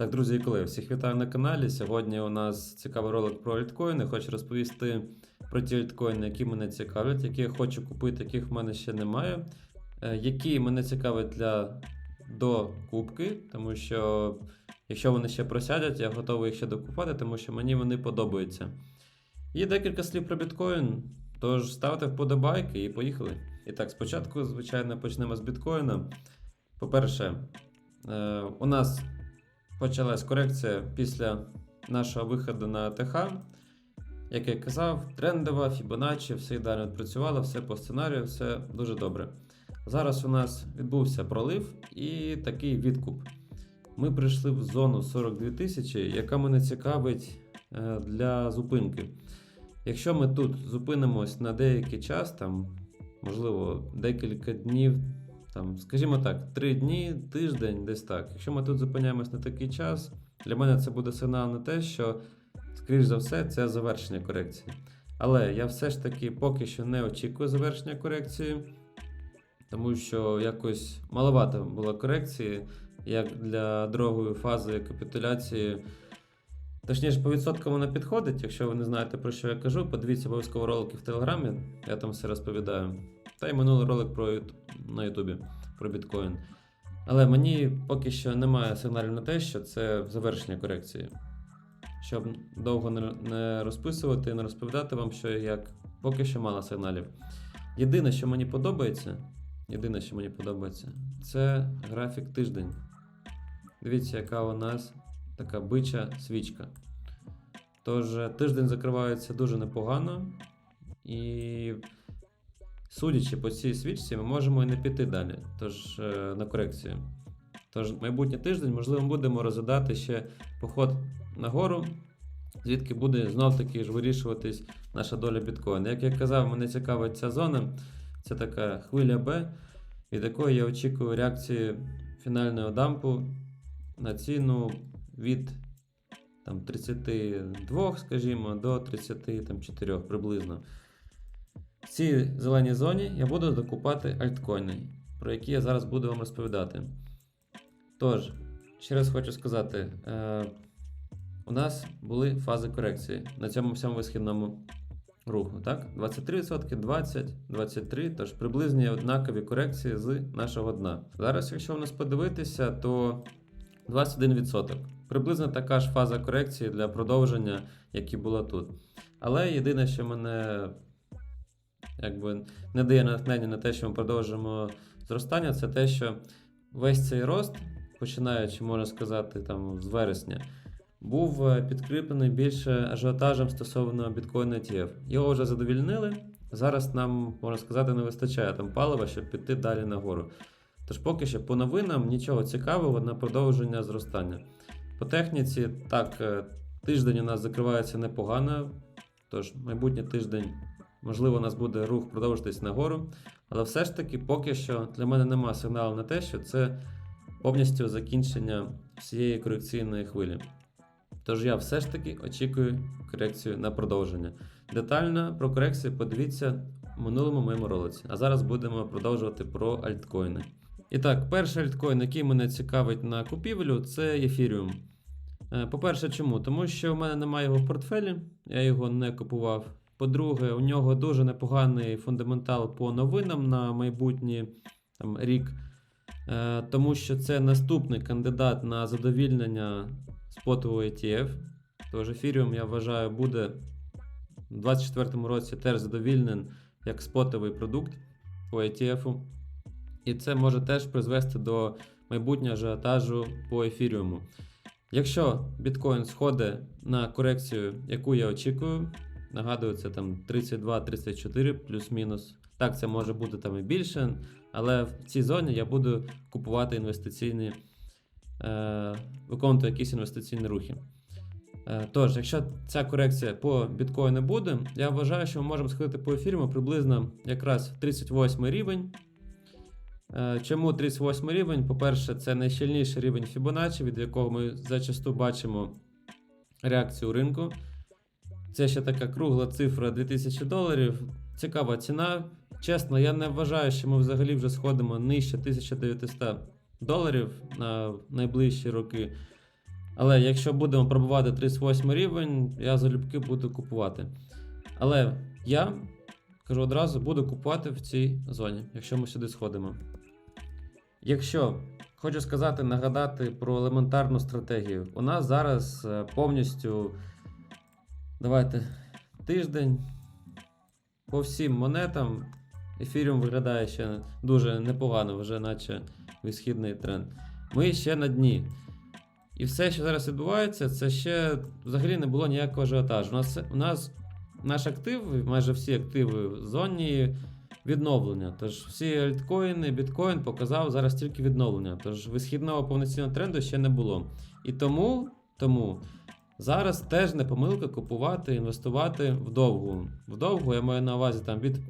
Так, друзі і колеги, всіх вітаю на каналі. Сьогодні у нас цікавий ролик про альткоїни. Хочу розповісти про ті альткоїни, які мене цікавлять, які я хочу купити, яких в мене ще немає, е, які мене цікавлять для докупки, тому що якщо вони ще просядять, я готовий їх ще докупати, тому що мені вони подобаються. І декілька слів про біткоін. Тож ставте вподобайки і поїхали. І так, спочатку, звичайно, почнемо з біткоїна. По-перше, е, у нас почалась корекція після нашого виходу на ТХ. Як я казав, трендова, Fibonacci, все ідеально працювало, все по сценарію, все дуже добре. Зараз у нас відбувся пролив і такий відкуп. Ми прийшли в зону 42 тисячі, яка мене цікавить е, для зупинки. Якщо ми тут зупинимось на деякий час, там, можливо, декілька днів, там, скажімо так, 3 дні, тиждень, десь так. Якщо ми тут зупиняємось на такий час, для мене це буде сигнал на те, що, скоріш за все, це завершення корекції. Але я все ж таки поки що не очікую завершення корекції, тому що якось маловато було корекції, як для другої фази капітуляції. Точніше, по відсоткам вона підходить. Якщо ви не знаєте про що я кажу, подивіться обов'язково ролики в Телеграмі, я там все розповідаю. Та й минулий ролик про на Ютубі про біткоін. Але мені поки що немає сигналів на те, що це завершення корекції. Щоб довго не розписувати, не розповідати вам, що і як, поки що мало сигналів. Єдине, що мені подобається, єдине, що мені подобається, це графік тиждень. Дивіться, яка у нас така бича свічка. Тож е, тиждень закривається дуже непогано, і судячи по цій свічці, ми можемо і не піти далі. Тож е, на корекцію. Тож майбутній тиждень, можливо, будемо розглядати ще поход нагору, звідки буде знов таки ж вирішуватись наша доля біткоїна. Як я казав, мене цікавить ця зона. Це така хвиля Б, від якої я очікую реакції фінального дампу на ціну від там, 32, скажімо, до 34 приблизно. В цій зеленій зоні я буду докупати альткоїни, про які я зараз буду вам розповідати. Тож, ще раз хочу сказати, е, у нас були фази корекції на цьому всьому висхідному руху. Так? 23%, 20, 23, тож приблизні однакові корекції з нашого дна. Зараз, якщо у нас подивитися, то 21%. Приблизно така ж фаза корекції для продовження, як і була тут. Але єдине, що мене якби, не дає натхнення на те, що ми продовжимо зростання, це те, що весь цей рост, починаючи, можна сказати, там, з вересня, був е, підкріплений більше ажіотажем стосовно біткоїна ETF. Його вже задовільнили. Зараз нам, можна сказати, не вистачає там палива, щоб піти далі нагору. Тож поки що по новинам нічого цікавого на продовження зростання. По техніці, так, е, тиждень у нас закривається непогано, тож майбутній тиждень, можливо, у нас буде рух продовжитись нагору. Але все ж таки, поки що для мене немає сигналу на те, що це повністю закінчення всієї корекційної хвилі. Тож я все ж таки очікую корекцію на продовження. Детально про корекцію подивіться в минулому моєму ролиці. А зараз будемо продовжувати про альткоїни. І так, перший альткоін, який мене цікавить на купівлю, це Ethereum. Е, По-перше, чому? Тому що в мене немає його в портфелі, я його не купував. По-друге, у нього дуже непоганий фундаментал по новинам на майбутній там, рік, Е, тому що це наступний кандидат на задовільнення спотового ETF. Тож Ethereum, я вважаю, буде у 2024 році теж задовільнен як спотовий продукт по ETF. І це може теж призвести до майбутнього ажіотажу по ефіріуму. Якщо біткоін сходить на корекцію, яку я очікую, нагадую, це там 32-34 плюс-мінус. Так, це може бути там і більше, але в цій зоні я буду купувати інвестиційні, е, виконувати якісь інвестиційні рухи. Е, Тож, якщо ця корекція по біткоїну буде, я вважаю, що ми можемо сходити по ефіру приблизно якраз 38 рівень. Е, Чому 38 рівень? По-перше, це найщільніший рівень Fibonacci, від якого ми зачасту бачимо реакцію ринку. Це ще така кругла цифра 2000 доларів. Цікава ціна. Чесно, я не вважаю, що ми взагалі вже сходимо нижче 1900 доларів на найближчі роки. Але якщо будемо пробувати 38 рівень, я залюбки буду купувати. Але я кажу одразу, буду купувати в цій зоні, якщо ми сюди сходимо. Якщо хочу сказати, нагадати про елементарну стратегію. У нас зараз е, повністю давайте тиждень по всім монетам. Ефіріум виглядає ще дуже непогано, вже наче висхідний тренд. Ми ще на дні. І все, що зараз відбувається, це ще взагалі не було ніякого ажіотажу. У нас, у нас наш актив, майже всі активи в зоні відновлення. Тож всі альткоїни, біткоін показав зараз тільки відновлення. Тож висхідного повноцінного тренду ще не було. І тому, тому зараз теж не помилка купувати, інвестувати вдовгу. Вдовгу я маю на увазі там від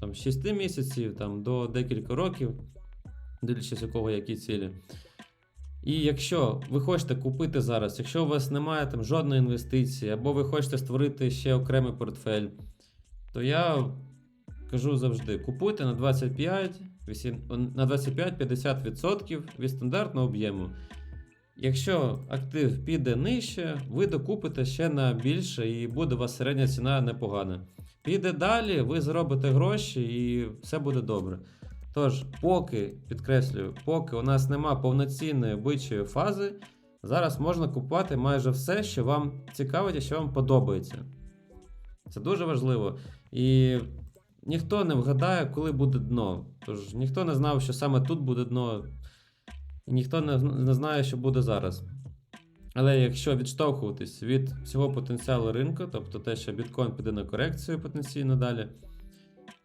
там, 6 місяців там, до декілька років, дивлячись у кого які цілі. І якщо ви хочете купити зараз, якщо у вас немає там жодної інвестиції, або ви хочете створити ще окремий портфель, то я кажу завжди: купуйте на 25, вісім- на 25-50% від стандартного об'єму. Якщо актив піде нижче, ви докупите ще на більше, і буде у вас середня ціна непогана. Піде далі, ви заробите гроші і все буде добре. Тож, поки, підкреслюю, поки у нас нема повноцінної бичої фази, зараз можна купувати майже все, що вам цікавить і що вам подобається. Це дуже важливо. І ніхто не вгадає, коли буде дно. Тож ніхто не знав, що саме тут буде дно, і ніхто не, знає, що буде зараз. Але якщо відштовхуватись від всього потенціалу ринку, тобто те, що біткоін піде на корекцію потенційно далі,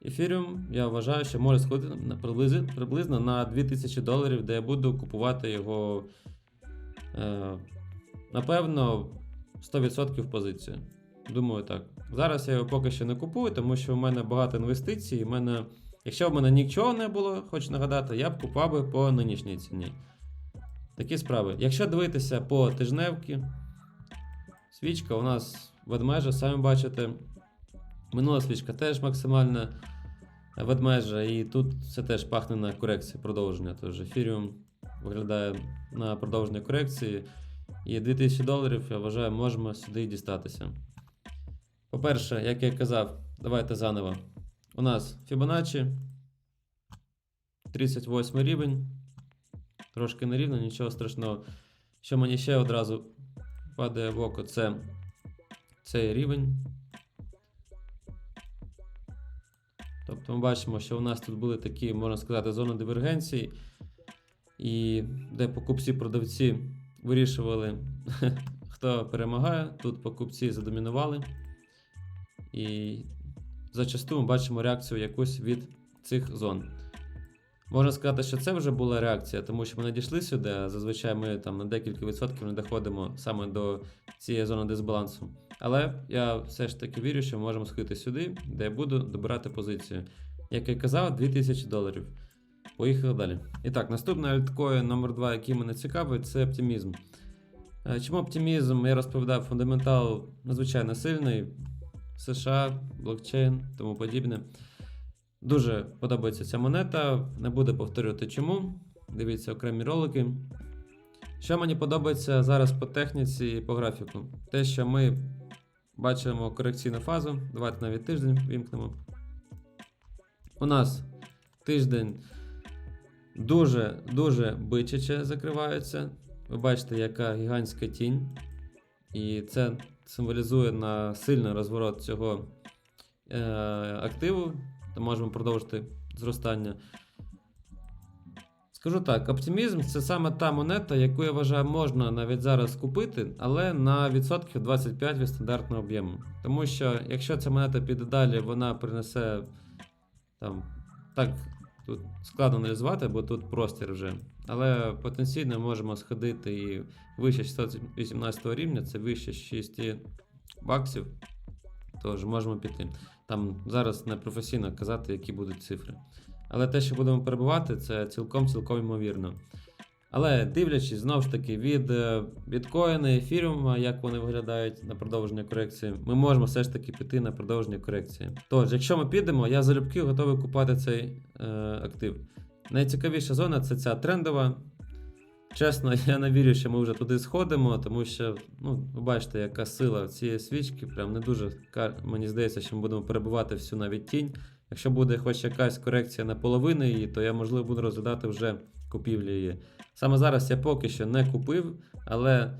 ефіріум, я вважаю, що може сходити на приблизно, приблизно на 2000 доларів, де я буду купувати його, е, напевно, 100% позицію. Думаю, так. Зараз я його поки що не купую, тому що в мене багато інвестицій. і в мене, якщо в мене нічого не було, хочу нагадати, я б купав би по нинішній ціні. Такі справи. Якщо дивитися по тижневки, свічка у нас ведмежа, самі бачите. Минула свічка теж максимальна ведмежа, і тут все теж пахне на корекції продовження. Тож ефіріум виглядає на продовження корекції. І 2000 доларів, я вважаю, можемо сюди дістатися. По-перше, як я казав, давайте заново. У нас Fibonacci 38 рівень. Трошки нерівно, нічого страшного. Що мені ще одразу падає в око, це цей рівень. Тобто ми бачимо, що у нас тут були такі, можна сказати, зони дивергенції, і де покупці-продавці вирішували, хто перемагає. Тут покупці задомінували. І зачасту ми бачимо реакцію якусь від цих зон. Можна сказати, що це вже була реакція, тому що ми не дійшли сюди, а зазвичай ми там на декілька відсотків не доходимо саме до цієї зони дисбалансу. Але я все ж таки вірю, що ми можемо сходити сюди, де я буду добирати позицію. Як я казав, 2000 доларів. Поїхали далі. І так, наступний альткоін номер 2 який мене цікавить, це оптимізм. Е, Чому оптимізм? Я розповідав, фундаментал надзвичайно сильний. США, блокчейн, тому подібне. Дуже подобається ця монета. Не буду повторювати чому. Дивіться окремі ролики. Що мені подобається зараз по техніці і по графіку? Те, що ми бачимо корекційну фазу. Давайте навіть тиждень вімкнемо. У нас тиждень дуже-дуже бичаче закривається. Ви бачите, яка гігантська тінь. І це символізує на сильний розворот цього е, активу, то можемо продовжити зростання. Скажу так, оптимізм це саме та монета, яку я вважаю, можна навіть зараз купити, але на відсотків 25 від стандартного об'єму. Тому що якщо ця монета піде далі, вона принесе там так, тут складно аналізувати, бо тут простір вже. Але потенційно можемо сходити і вище 618 рівня, це вище 6 баксів. Тож можемо піти. Там зараз не професійно казати, які будуть цифри. Але те, що будемо перебувати, це цілком-цілком ймовірно. Але дивлячись знову ж таки від е, біткоїна, ефіріума, як вони виглядають на продовження корекції, ми можемо все ж таки піти на продовження корекції. Тож, якщо ми підемо, я залюбки готовий купувати цей е, актив. Найцікавіша зона це ця трендова. Чесно, я не вірю, що ми вже туди сходимо, тому що, ну, ви бачите, яка сила цієї свічки, прям не дуже мені здається, що ми будемо перебувати всю навіть тінь. Якщо буде хоч якась корекція на половину її, то я, можливо, буду розглядати вже купівлю її. Саме зараз я поки що не купив, але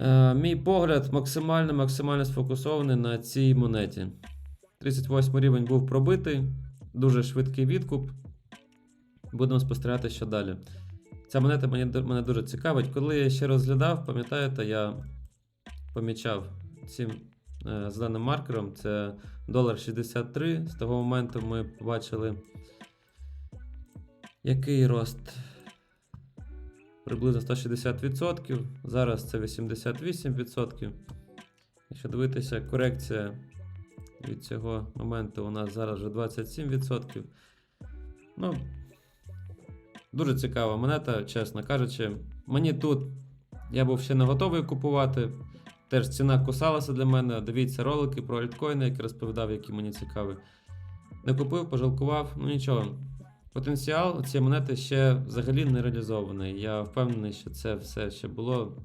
е, мій погляд максимально максимально сфокусований на цій монеті. 38 рівень був пробитий, дуже швидкий відкуп. Будемо спостерігати, що далі. Ця монета мені, мене дуже цікавить. Коли я ще розглядав, пам'ятаєте, я помічав цим е, зеленим маркером, це долар 63. З того моменту ми побачили, який рост приблизно 160%. Зараз це 88%. Якщо дивитися, корекція від цього моменту у нас зараз вже 27%. Ну, дуже цікава монета, чесно кажучи. Мені тут я був ще не готовий купувати. Теж ціна кусалася для мене. Дивіться ролики про альткоїни, які розповідав, які мені цікаві. Не купив, пожалкував, ну нічого. Потенціал цієї монети ще взагалі не реалізований. Я впевнений, що це все ще було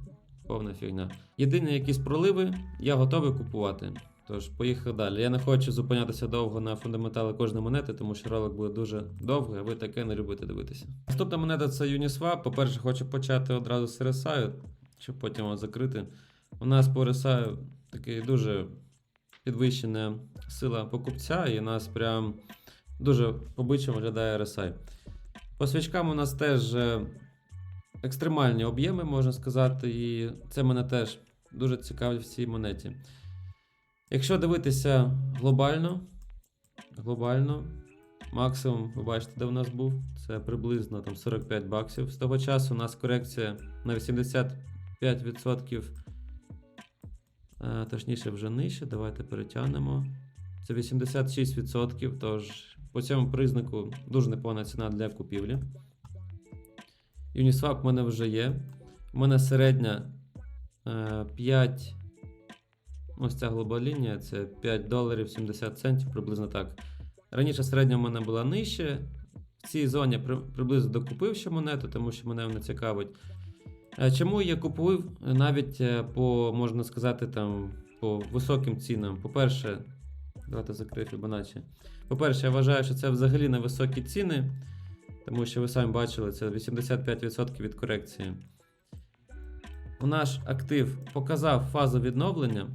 повна фігня. Єдині якісь проливи я готовий купувати. Тож, поїхав далі. Я не хочу зупинятися довго на фундаментали кожної монети, тому що ролик буде дуже довгий, а ви таке не любите дивитися. Наступна монета це Uniswap. По-перше, хочу почати одразу з RSI, щоб потім його закрити. У нас по RSI такий дуже підвищена сила покупця, і нас прям дуже побиче виглядає RSI. По свічкам у нас теж е, екстремальні об'єми, можна сказати, і це мене теж дуже цікавить в цій монеті. Якщо дивитися глобально, глобально, максимум, ви бачите, де у нас був, це приблизно там 45 баксів. З того часу у нас корекція на 85%, е, точніше вже нижче. Давайте перетягнемо. Це 86%, тож по цьому признаку дуже непогана ціна для купівлі. Uniswap в мене вже є. У мене середня е, 5. Ось ця голуба лінія це 5 доларів 70 центів, приблизно так. Раніше середня в мене була нижче. В цій зоні при- приблизно докупив ще монету, тому що мене вона цікавить. Е, Чому я купив навіть е, по, можна сказати, там, по високим цінам? По-перше, давайте закрию Fibonacci. По-перше, я вважаю, що це взагалі не високі ціни, тому що ви самі бачили, це 85% від корекції. У наш актив показав фазу відновлення.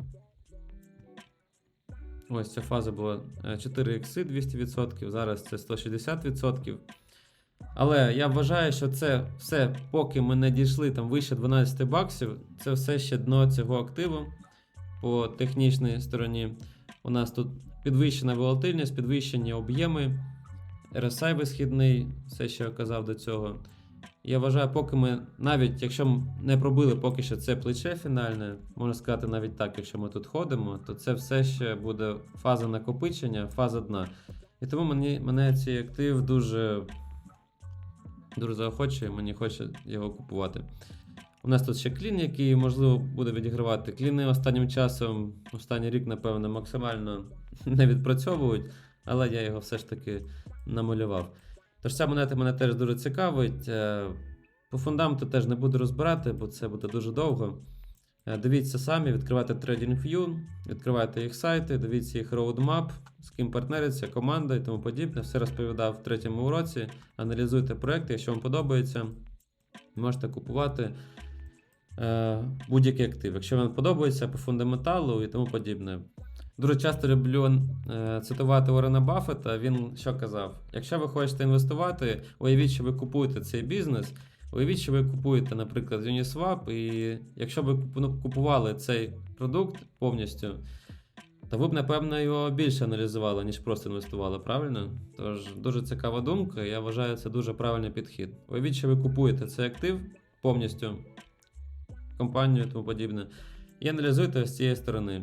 Ось ця фаза була е, 4 ікси 200%, зараз це 160%. Але я вважаю, що це все, поки ми не дійшли там вище 12 баксів, це все ще дно цього активу по технічній стороні. У нас тут підвищена волатильність, підвищені об'єми, RSI висхідний, все, що я казав до цього. Я вважаю, поки ми, навіть якщо не пробили поки що це плече фінальне, можна сказати навіть так, якщо ми тут ходимо, то це все ще буде фаза накопичення, фаза дна. І тому мені, мене цей актив дуже, дуже заохочує, мені хоче його купувати. У нас тут ще клін, який можливо буде відігравати. Кліни останнім часом, останній рік, напевно, максимально не відпрацьовують, але я його все ж таки намалював. Тож ця монета мене теж дуже цікавить. Е, По фундаменту теж не буду розбирати, бо це буде дуже довго. Е, Дивіться самі, відкривайте TradingView, відкривайте їх сайти, дивіться їх roadmap, з ким партнериться, команда і тому подібне. Все розповідав в третьому уроці. Аналізуйте проекти, якщо вам подобається, можете купувати будь-який актив. Якщо вам подобається по фундаменталу і тому подібне. Дуже часто люблю е, цитувати Уоррена Баффета. Він що казав: якщо ви хочете інвестувати, уявіть, що ви купуєте цей бізнес, уявіть, що ви купуєте, наприклад, Uniswap, і якщо ви ну, купували цей продукт повністю, то ви б, напевно, його більше аналізували, ніж просто інвестували, правильно? Тож дуже цікава думка, я вважаю, це дуже правильний підхід. Уявіть, що ви купуєте цей актив повністю, компанію і тому подібне, і аналізуєте з цієї сторони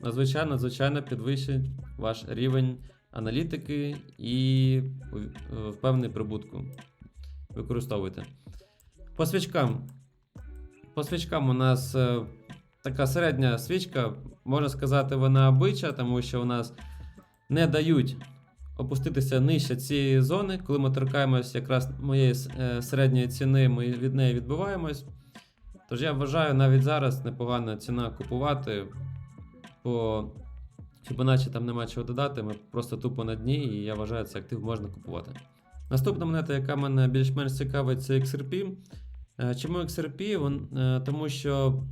надзвичайно, надзвичайно підвищить ваш рівень аналітики і е, впевнений прибутку. Використовуйте. По свічкам. По свічкам у нас е, така середня свічка, можна сказати, вона обича, тому що у нас не дають опуститися нижче цієї зони. Коли ми торкаємось якраз моєї е, середньої ціни, ми від неї відбиваємось. Тож я вважаю, навіть зараз непогана ціна купувати, бо Фібоначчі там нема чого додати, ми просто тупо на дні, і я вважаю, цей актив можна купувати. Наступна монета, яка мене більш-менш цікавить, це XRP. Е, Чому XRP? Е, Тому що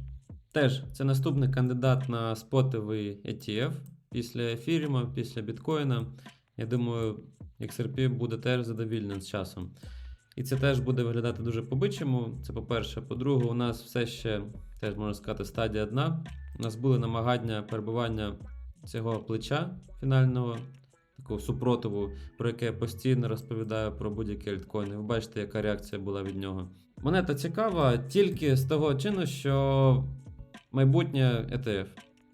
теж це наступний кандидат на спотовий ETF після ефіріуму, після біткоїна. Я думаю, XRP буде теж задовільним з часом. І це теж буде виглядати дуже по-бичому. Це по-перше. По-друге, у нас все ще, теж можна сказати, стадія дна. У нас були намагання перебування цього плеча фінального, такого супротиву, про яке я постійно розповідаю про будь-які альткоїни. Ви бачите, яка реакція була від нього. Монета цікава тільки з того чину, що майбутнє ETF.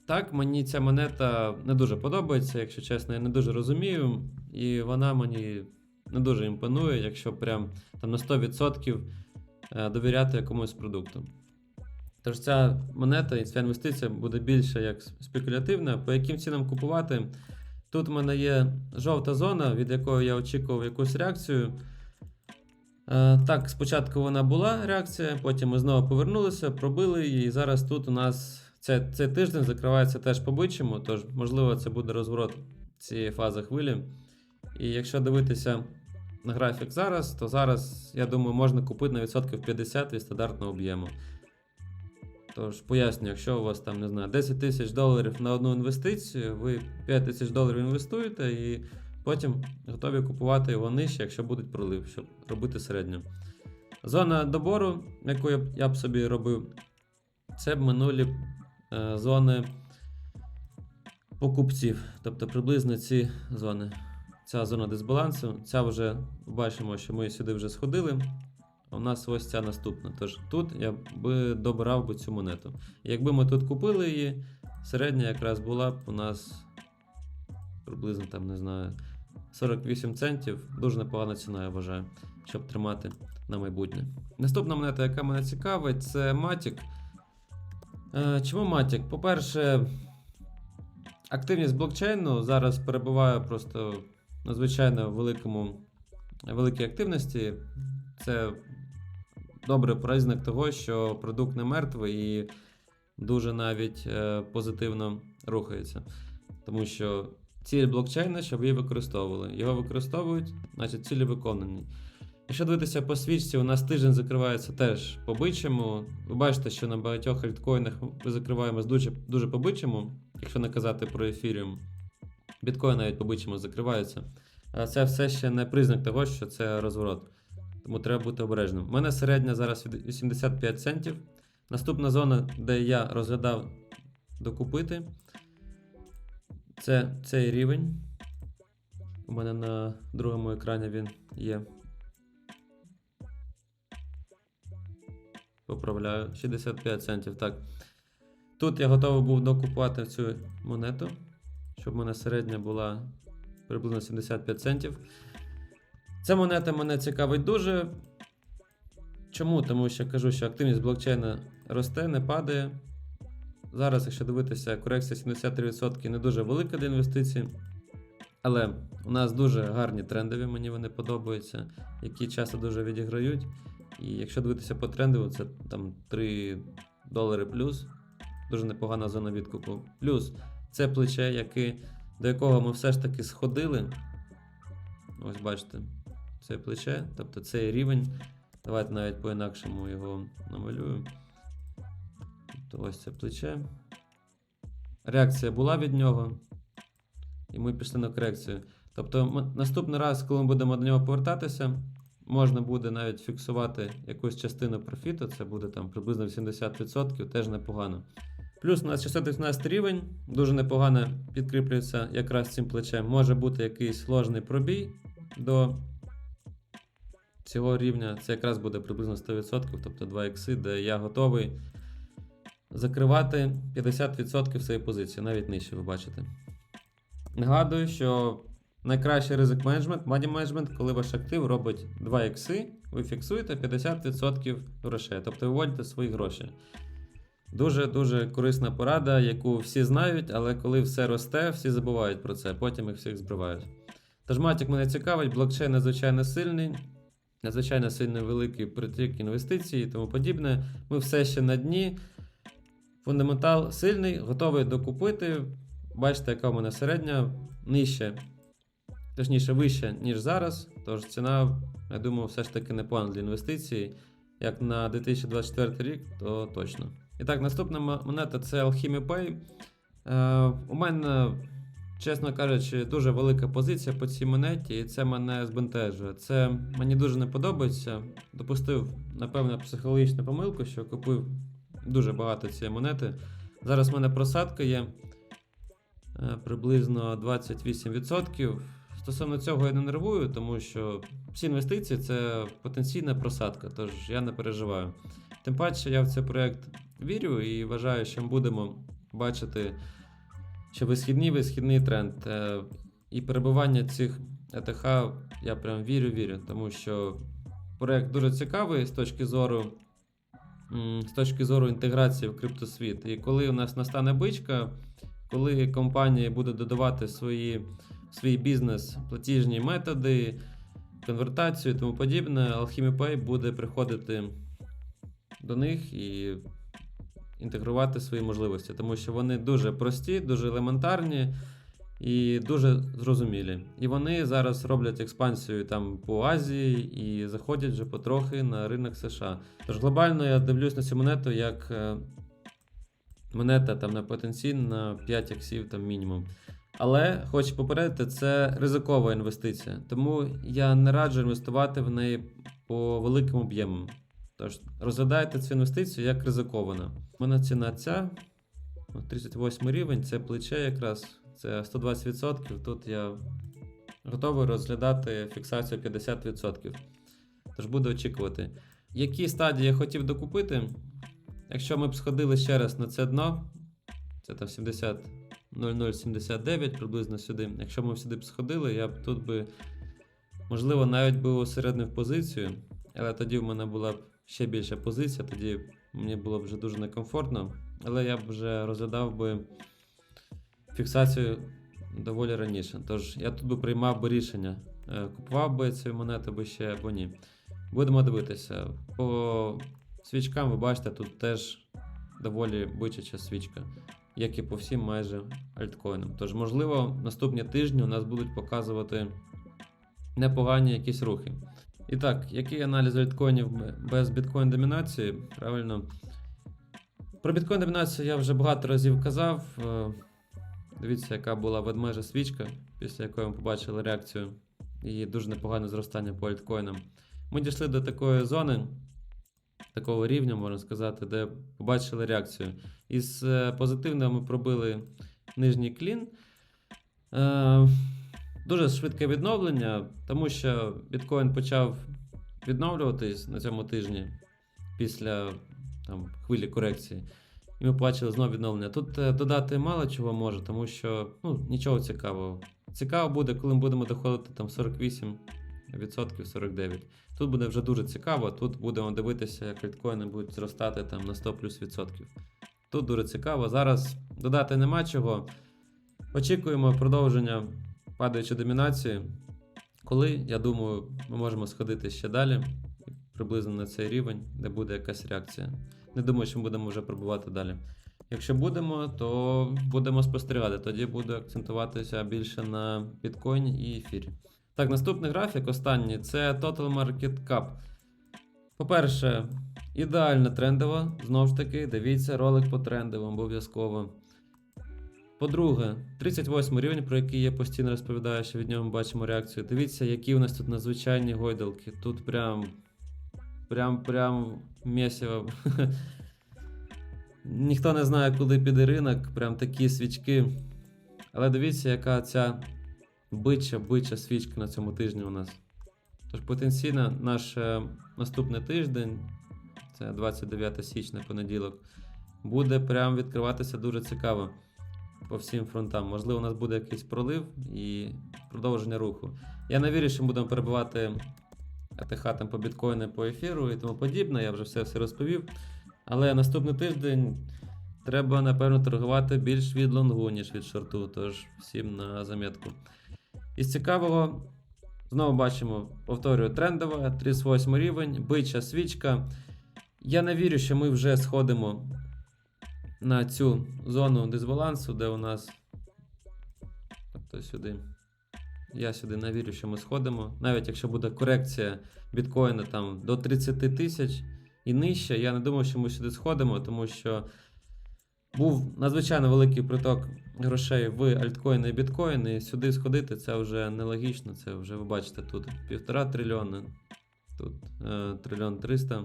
Так, мені ця монета не дуже подобається, якщо чесно, я не дуже розумію, і вона мені не дуже імпонує, якщо прям там на 100% е, довіряти якомусь продукту. Тож ця монета і ця інвестиція буде більше як спекулятивна. По яким цінам купувати? Тут в мене є жовта зона, від якої я очікував якусь реакцію. Е, Так, спочатку вона була реакція, потім ми знову повернулися, пробили її. І зараз тут у нас цей, цей тиждень закривається теж по бичому, тож, можливо, це буде розворот цієї фази хвилі. І якщо дивитися на графік зараз, то зараз, я думаю, можна купити на відсотків 50 від стандартного об'єму. Тож поясню, якщо у вас там, не знаю, 10 тисяч доларів на одну інвестицію, ви 5 тисяч доларів інвестуєте і потім готові купувати його нижче, якщо буде пролив, щоб робити середню. Зона добору, яку я б, собі робив, це б минулі е, зони покупців. Тобто приблизно ці зони. Ця зона дисбалансу, ця вже бачимо, що ми сюди вже сходили. У нас ось ця наступна. Тож тут я би добирав би цю монету. Якби ми тут купили її, середня якраз була б у нас приблизно там, не знаю, 48 центів. Дуже непогана ціна, я вважаю, щоб тримати на майбутнє. Наступна монета, яка мене цікавить, це Matic. Е, Чому Matic? По-перше, активність блокчейну зараз перебуває просто надзвичайно великому, великій активності. Це добрий признак того, що продукт не мертвий і дуже навіть е, позитивно рухається. Тому що ціль блокчейна, щоб її використовували. Його використовують, значить цілі виконані. Якщо дивитися по свічці, у нас тиждень закривається теж по бичому. Ви бачите, що на багатьох альткоїнах ми закриваємось дуже, дуже по бичому, якщо не казати про ефіріум. Біткоін навіть по бичому закривається. Це все ще не признак того, що це розворот. Тому треба бути обережним. У мене середня зараз 85 центів. Наступна зона, де я розглядав докупити, це цей рівень. У мене на другому екрані він є. Поправляю. 65 центів. Так. Тут я готовий був докупувати цю монету, щоб мене середня була приблизно 75 центів. Ця монета мене цікавить дуже. Чому? Тому що кажу, що активність блокчейна росте, не падає. Зараз, якщо дивитися, корекція 73% не дуже велика для інвестицій. Але у нас дуже гарні трендові, мені вони подобаються, які часто дуже відіграють. І якщо дивитися по трендову, це там 3 долари плюс. Дуже непогана зона відкупу. Плюс це плече, яке, до якого ми все ж таки сходили. Ось бачите, це плече, тобто цей рівень. Давайте навіть по-інакшому його намалюю. Тобто ось це плече. Реакція була від нього. І ми пішли на корекцію. Тобто, ми- наступний раз, коли ми будемо до нього повертатися, можна буде навіть фіксувати якусь частину профіту, це буде там приблизно 80%, теж непогано. Плюс у нас 619 рівень, дуже непогано підкріплюється якраз цим плечем. Може бути якийсь ложний пробій до цього рівня. Це якраз буде приблизно 100%, тобто 2 ікси, де я готовий закривати 50% своєї позиції, навіть нижче, ви бачите. Нагадую, що найкращий ризик менеджмент, money менеджмент, коли ваш актив робить 2 ікси, ви фіксуєте 50% грошей, тобто виводите свої гроші. Дуже-дуже корисна порада, яку всі знають, але коли все росте, всі забувають про це, потім їх всіх збривають. Тож Матік мене цікавить, блокчейн надзвичайно сильний, надзвичайно сильно великий притік інвестицій і тому подібне. Ми все ще на дні. Фундаментал сильний, готовий докупити. Бачите, яка в мене середня нижче, точніше, вища, ніж зараз. Тож ціна, я думаю, все ж таки непогана для інвестицій. Як на 2024 рік, то точно. І так, наступна монета це Alchemy Pay. Е, у мене, чесно кажучи, дуже велика позиція по цій монеті, і це мене збентежує. Це мені дуже не подобається. Допустив, напевно, психологічну помилку, що купив дуже багато цієї монети. Зараз в мене просадка є е, приблизно 28%. Стосовно цього я не нервую, тому що всі інвестиції це потенційна просадка, тож я не переживаю. Тим паче я в цей проект вірю і вважаю, що ми будемо бачити, що висхідний висхідний тренд. Е, І перебування цих ЕТХ я прям вірю, вірю, тому що проект дуже цікавий з точки зору. З точки зору інтеграції в криптосвіт. І коли у нас настане бичка, коли компанії будуть додавати свої, свій бізнес платіжні методи, конвертацію і тому подібне, Alchemy Pay буде приходити до них і інтегрувати свої можливості, тому що вони дуже прості, дуже елементарні і дуже зрозумілі. І вони зараз роблять експансію там по Азії і заходять вже потрохи на ринок США. Тож глобально я дивлюсь на цю монету як е, монета там на потенційно на 5 іксів там мінімум. Але хочу попередити, це ризикова інвестиція, тому я не раджу інвестувати в неї по великим об'ємам. Тож розглядайте цю інвестицію як ризикована. У мене ціна ця ну, 38 рівень, це плече якраз, це 120%. Тут я готовий розглядати фіксацію 50%. Тож буду очікувати. Які стадії я хотів докупити? Якщо ми б сходили ще раз на це дно, це там 70 0079 приблизно сюди. Якщо ми сюди б сходили, я б тут би, можливо, навіть би усереднив позицію, але тоді в мене була б ще більша позиція, тоді мені було б вже дуже некомфортно. Але я б вже розглядав би фіксацію доволі раніше. Тож я тут би приймав би рішення, е, купував би цю монету би ще або ні. Будемо дивитися. По свічкам ви бачите, тут теж доволі бичача свічка, як і по всім майже альткоїнам. Тож, можливо, наступні тижні у нас будуть показувати непогані якісь рухи. І так, який аналіз альткоїнів без біткоін домінації? Правильно. Про біткоін домінацію я вже багато разів казав. Е, Дивіться, яка була ведмежа свічка, після якої ми побачили реакцію і дуже непогане зростання по альткоїнам. Ми дійшли до такої зони, такого рівня, можна сказати, де побачили реакцію. Із е, позитивного ми пробили нижній клін. Дуже швидке відновлення, тому що біткоін почав відновлюватись на цьому тижні після там, хвилі корекції. І ми побачили знову відновлення. Тут е, додати мало чого може, тому що ну, нічого цікавого. Цікаво буде, коли ми будемо доходити там 48%, 49%. Тут буде вже дуже цікаво. Тут будемо дивитися, як альткоїни будуть зростати там на 100 плюс відсотків. Тут дуже цікаво. Зараз додати нема чого. Очікуємо продовження падаючої домінації. Коли, я думаю, ми можемо сходити ще далі, приблизно на цей рівень, де буде якась реакція. Не думаю, що ми будемо вже пробувати далі. Якщо будемо, то будемо спостерігати. Тоді буду акцентуватися більше на біткоїні і ефірі. Так, наступний графік, останній, це Total Market Cap. По-перше, ідеально трендово. Знову ж таки, дивіться ролик по трендовим обов'язково. По-друге, 38 рівень, про який я постійно розповідаю, що від нього ми бачимо реакцію. Дивіться, які у нас тут надзвичайні гойдалки. Тут прям. Прям прям місиво. Ніхто не знає, куди піде ринок, прям такі свічки. Але дивіться, яка ця бича, бича свічка на цьому тижні у нас. Тож потенційно наш е, наступний тиждень, це 29 січня понеділок, буде прям відкриватися дуже цікаво по всім фронтам. Можливо, у нас буде якийсь пролив і продовження руху. Я не вірю, що ми будемо перебувати там по біткоїну, по ефіру і тому подібне. Я вже все все розповів. Але наступний тиждень треба, напевно, торгувати більш від лонгу, ніж від шорту. Тож всім на замітку. Із цікавого, знову бачимо, повторюю, трендова, 38 рівень, бича свічка. Я не вірю, що ми вже сходимо на цю зону дисбалансу, де у нас. Тобто сюди. Я сюди не вірю, що ми сходимо. Навіть якщо буде корекція біткоїна там до 30 тисяч і нижче, я не думаю, що ми сюди сходимо, тому що був надзвичайно великий приток грошей в альткоїни і біткоїни. І сюди сходити це вже нелогічно. Це вже ви бачите тут півтора трильйона, тут е, трильйон 300.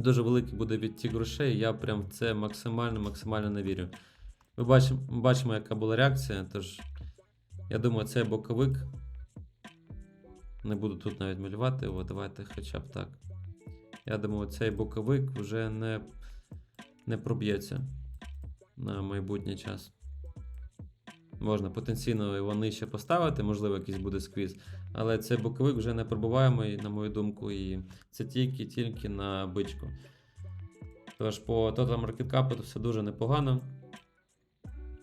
Дуже великий буде відтік грошей. Я прям в це максимально, максимально не вірю. Ми бачимо, бачимо, яка була реакція. Тож, я думаю, цей боковик. Не буду тут навіть малювати, його, давайте хоча б так. Я думаю, цей боковик вже не, не проб'ється на майбутній час. Можна потенційно його нижче поставити, можливо, якийсь буде сквіз. Але цей боковик вже не пробуваємий, на мою думку, і це тільки-тільки на бичку. Тож по Total Market Cap то все дуже непогано.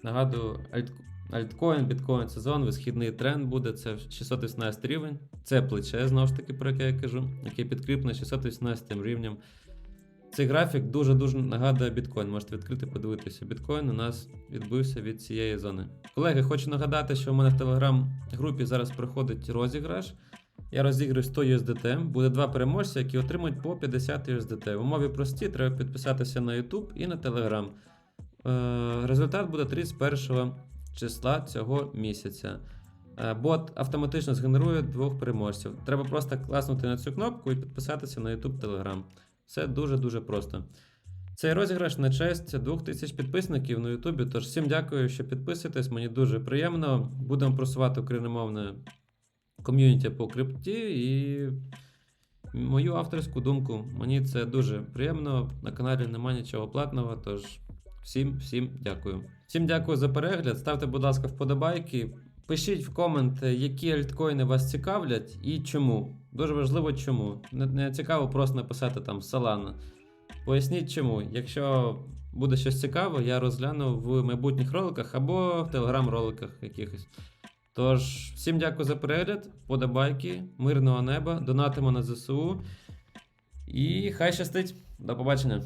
Нагадую, альт... альткоін, біткоін сезон, висхідний тренд буде. Це 618 рівень. Це плече, знову ж таки, про яке я кажу, яке підкріплене 618 рівнем. Цей графік дуже-дуже нагадує біткоін. Можете відкрити, подивитися. Біткоін у нас відбився від цієї зони. Колеги, хочу нагадати, що в мене в телеграм-групі зараз проходить розіграш. Я розіграю 100 USDT. Буде два переможця, які отримують по 50 USDT. В умові прості, треба підписатися на YouTube і на Telegram. Е, результат буде 31 числа цього місяця. Е, Бот автоматично згенерує двох переможців. Треба просто класнути на цю кнопку і підписатися на YouTube Telegram. Все дуже-дуже просто. Цей розіграш на честь 2000 підписників на Ютубі. Тож всім дякую, що підписуєтесь. Мені дуже приємно. Будемо просувати україномовне ком'юніті по крипті і мою авторську думку. Мені це дуже приємно. На каналі немає нічого платного. Тож всім, всім дякую. Всім дякую за перегляд. Ставте, будь ласка, вподобайки. Пишіть в комент, які альткоїни вас цікавлять і чому. Дуже важливо, чому. Не, не цікаво просто написати там Solana. Поясніть чому. Якщо буде щось цікаве, я розгляну в майбутніх роликах або в телеграм-роликах якихось. Тож, всім дякую за перегляд, подобайки, мирного неба, донатимо на ЗСУ. І хай щастить. До побачення.